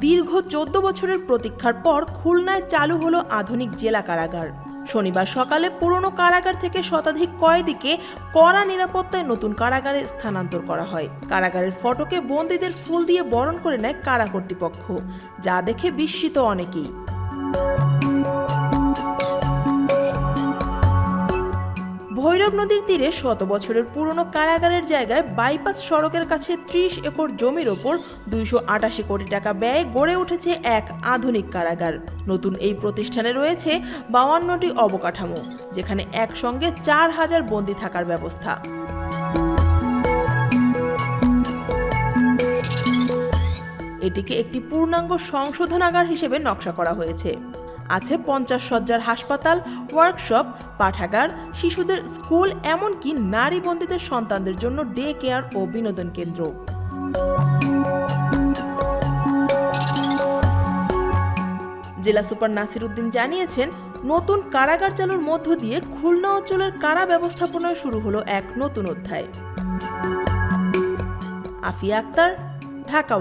দীর্ঘ চোদ্দ বছরের প্রতীক্ষার পর খুলনায় চালু হলো আধুনিক জেলা কারাগার। শনিবার সকালে পুরনো কারাগার থেকে শতাধিক কয়েদিকে কড়া নিরাপত্তায় নতুন কারাগারে স্থানান্তর করা হয়। কারাগারের ফটকে বন্দীদের ফুল দিয়ে বরণ করে নেয় কারা কর্তৃপক্ষ, যা দেখে বিস্মিত অনেকেই। ভৈরব নদীর তীরে শত বছরের পুরনো কারাগারের জায়গায় বাইপাস সড়কের কাছে ত্রিশ একর জমির ওপর দুইশো আটাশি কোটি টাকা ব্যয়ে গড়ে উঠেছে এক আধুনিক কারাগার। নতুন এই প্রতিষ্ঠানে রয়েছে বাউান্নটি অবকাঠামো, যেখানে একসঙ্গে চার হাজার বন্দি থাকার ব্যবস্থা। এটিকে একটি পূর্ণাঙ্গ সংশোধনাগার হিসেবে নকশা করা হয়েছে। আছে পঞ্চাশ সজ্জার হাসপাতাল ওয়ার্কশপ পাঠাগার, শিশুদের স্কুল, এমনকি নারী বন্দীদের সন্তানদের জন্য ডে কেয়ার ও বিনোদন কেন্দ্র। জেলা সুপার নাসির উদ্দিন জানিয়েছেন, নতুন কারাগার চালুর মধ্য দিয়ে খুলনা অঞ্চলের কারা ব্যবস্থাপনায় শুরু হলো এক নতুন অধ্যায়। আফিয়া আক্তার, ঢাকা